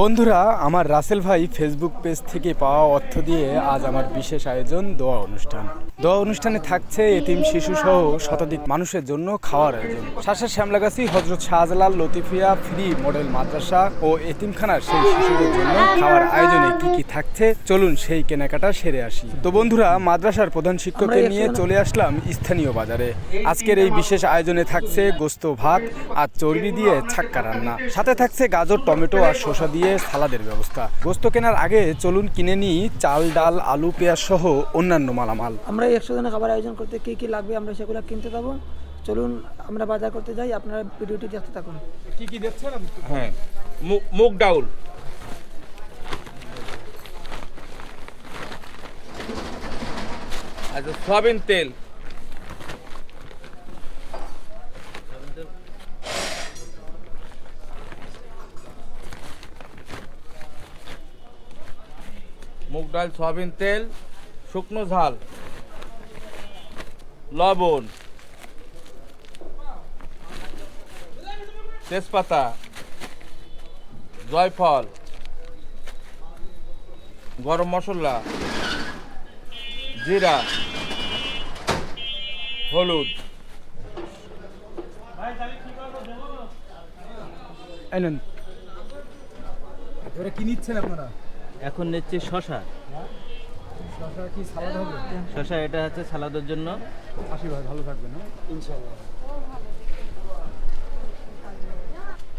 বন্ধুরা আমার রাসেল ভাই ফেসবুক পেজ থেকে পাওয়া অর্থ দিয়ে আজ আমার বিশেষ আয়োজন দোয়া অনুষ্ঠান। দোয়া অনুষ্ঠানে থাকছে এতিম শিশু সহ শতাধিক মানুষের জন্য খাওয়ার আয়োজন। শাসা শ্যামলাগাছি হজরত শাহজালাল লতিফিয়া ফ্রি মডেল মাদ্রাসা ও এতিমখানার সেই শিশুদের জন্য খাওয়ার আয়োজনে কি কি থাকছে চলুন সেই কেনাকাটা সেরে আসি। তো বন্ধুরা মাদ্রাসার প্রধান শিক্ষককে নিয়ে চলে আসলাম স্থানীয় বাজারে। আজকের এই বিশেষ আয়োজনে থাকছে গোস্ত ভাত আর চর্বি দিয়ে ছাক্কা রান্না। সাথে থাকছে গাজর টমেটো আর শসা দিয়ে সালাদের ব্যবস্থা। গোস্ত কেনার আগে চলুন কিনে নিই চাল ডাল আলু পেঁয়াজ সহ অন্যান্য মালামাল। আমরা একশো জনের খাবার আয়োজন করতে কী কী লাগবে আমরা সেগুলো কিনতে যাব। চলুন আমরা বাজার করতে যাই আপনারা ভিডিওটি দেখতে থাকুন। কি কি দেখছেন হ্যাঁ মুগ ডাউল। আচ্ছা সয়াবিন তেল। মুগ ডাল, সয়াবিন তেল, শুকনো ঝাল, লবণ, তেজপাতা, জয়ফল, গরম মশলা, জিরা, হলুদ। কি নিচ্ছেন আপনারা? এখন নিচ্ছি শশা। শসা কি সালাদ হবে? শশা এটা হচ্ছে সালাদের জন্য। আশীর্বাদ ভাই ভালো না হ্যাঁ?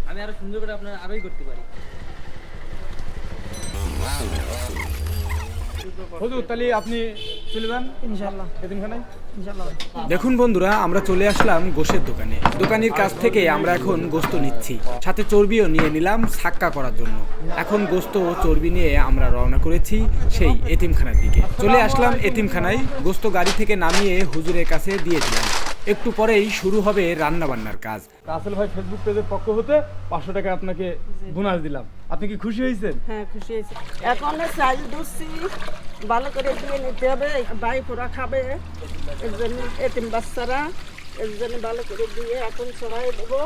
আমি আরও সুন্দর করে আপনার আরোই করতে পারি। হুজুর তাহলে আপনি দেখুন বন্ধুরা আমরা চলে আসলাম গোশের দোকানে। দোকানির কাছ থেকে আমরা এখন গোস্ত নিচ্ছি। সাথে চর্বিও নিয়ে নিলাম সাক্কা করার জন্য। এখন গোস্ত ও চর্বি নিয়ে আমরা রওনা করেছি সেই এতিমখানার দিকে। চলে আসলাম এতিমখানায়। গোস্ত গাড়ি থেকে নামিয়ে হুজুরের কাছে দিয়ে দিলাম। একটু পরেই শুরু হবে রান্না বান্নার কাজ। রাসেল ভাই ফেসবুক পেজের পক্ষ হতে পাঁচশো টাকা আপনাকে বোনাস দিলাম। আপনি কি খুশি হয়েছেন? হ্যাঁ খুশি হয়েছে। এখন চাল দুধছি ভালো করে দিয়ে নিতে হবে ভাই পোড়া খাবে। এর জন্য এতিম বাচ্চারা এর জন্য ভালো করে দিয়ে এখন সবাই দেবো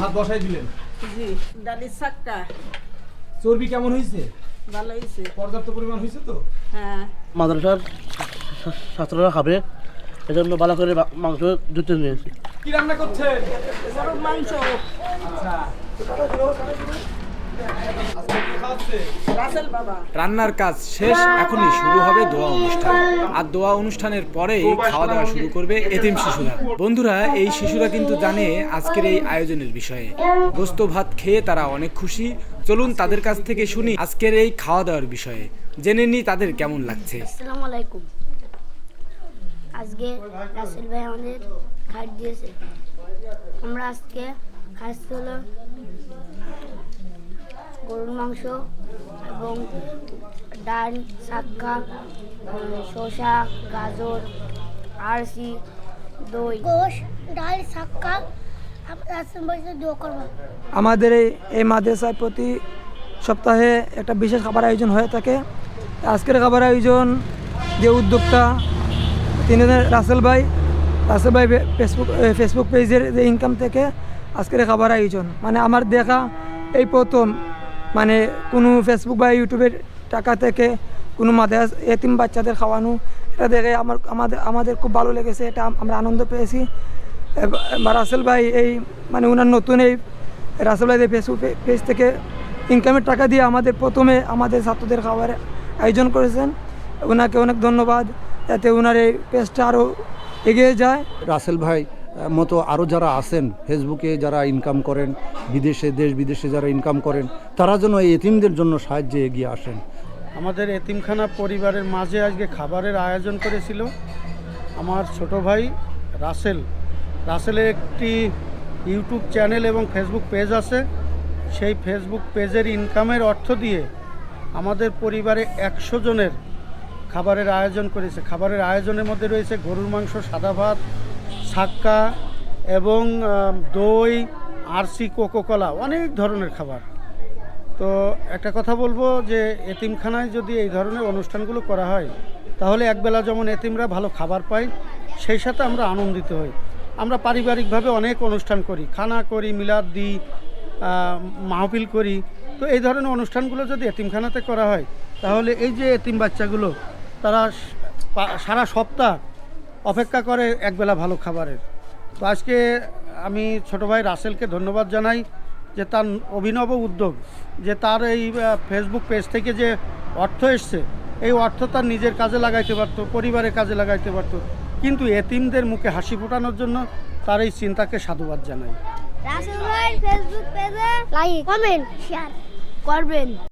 ভাত বসাই দিলেন। জি ডালির শাকটা। চর্বি কেমন হয়েছে? ভালো হয়েছে। পর্যাপ্ত পরিমাণ হয়েছে তো? হ্যাঁ। মাদ্রাসার ছাত্ররা খাবে। এজন্য ভালো করে মাংস ধুতে নিয়েছি। কি রান্না করছেন মাংস। আচ্ছা। রান্নার কাজ শেষ এখনই শুরু হবে দোয়া অনুষ্ঠান। আর দোয়া অনুষ্ঠানের পরেই খাওয়া দাওয়া শুরু করবে এতিম শিশুরা। বন্ধুরা এই শিশুরা কিন্তু জানে আজকের এই আয়োজনের বিষয়ে। গোস্ত ভাত খেয়ে তারা অনেক খুশি। চলুন তাদের কাছ থেকে শুনি আজকের এই খাওয়া দাওয়ার বিষয়ে। জেনে নি তাদের কেমন লাগছে। আসসালামু আলাইকুম। আজকে রাসেল ভাই আমাদের খাট দিয়েছে। আমরা আজকে খাচ্ছি হলো গরুর মাংস এবং ডাল শাক্কা শসা গাজর আরসি দই। গোশ ডাল শাক্কা আমাদের এই এই মাদ্রাসায় প্রতি সপ্তাহে একটা বিশেষ খাবার আয়োজন হয়ে থাকে। আজকের খাবার আয়োজন যে উদ্যোক্তা তিনি রাসেল ভাই রাসেল ভাই ফেসবুক ফেসবুক পেজের যে ইনকাম থেকে আজকের খাবার আয়োজন। মানে আমার দেখা এই প্রথম মানে কোনো ফেসবুক বা ইউটিউবের টাকা থেকে কোনো মাদ্রাস এতিম বাচ্চাদের খাওয়ানো, এটা দেখে আমার, আমাদের আমাদের খুব ভালো লেগেছে, এটা আমরা আনন্দ পেয়েছি। রাসেল ভাই এই মানে ওনার নতুন এই রাসেল ভাই ফেসবুক পেজ থেকে ইনকামের টাকা দিয়ে আমাদের প্রথমে আমাদের ছাত্রদের খাবারের আয়োজন করেছেন। ওনাকে অনেক ধন্যবাদ। যাতে ওনার এই পেজটা আরও এগিয়ে যায়। রাসেল ভাই মতো আরও যারা আছেন ফেসবুকে যারা ইনকাম করেন বিদেশে দেশ বিদেশে যারা ইনকাম করেন তারা যেন এই এতিমদের জন্য সাহায্যে এগিয়ে আসেন। আমাদের এতিমখানা পরিবারের মাঝে আজকে খাবারের আয়োজন করেছিল। আমার ছোট ভাই রাসেল। রাসেলের একটি ইউটিউব চ্যানেল এবং ফেসবুক পেজ আছে। সেই ফেসবুক পেজের ইনকামের অর্থ দিয়ে আমাদের পরিবারে একশো জনের খাবারের আয়োজন করেছে। খাবারের আয়োজনের মধ্যে রয়েছে গরুর মাংস, সাদা ভাত ছাক্কা এবং দই, আরসি, কোকোকলা, অনেক ধরনের খাবার। তো একটা কথা বলব যে, এতিমখানায় যদি এই ধরনের অনুষ্ঠানগুলো করা হয়, তাহলে একবেলা যেমন এতিমরা ভালো খাবার পায়, সেই সাথে আমরা আনন্দিত হই। আমরা পারিবারিকভাবে অনেক অনুষ্ঠান করি, খানা করি, মিলাদ দিই মাহফিল করি। তো এই ধরনের অনুষ্ঠানগুলো যদি এতিমখানাতে করা হয়, তাহলে এই যে এতিম বাচ্চাগুলো তারা সারা সপ্তাহ অপেক্ষা করে একবেলা ভালো খাবারের। তো আজকে আমি ছোট ভাই রাসেলকে ধন্যবাদ জানাই যে তার অভিনব উদ্যোগ, যে তার এই ফেসবুক পেজ থেকে যে অর্থ এসছে, এই অর্থ তার নিজের কাজে লাগাইতে পারত, পরিবারের কাজে লাগাইতে পারতো। কিন্তু এতিমদের মুখে হাসি ফোটানোর জন্য তার এই চিন্তাকে সাধুবাদ জানাই। রাসেল ভাই ফেসবুক পেজে লাইক কমেন্ট শেয়ার করবেন।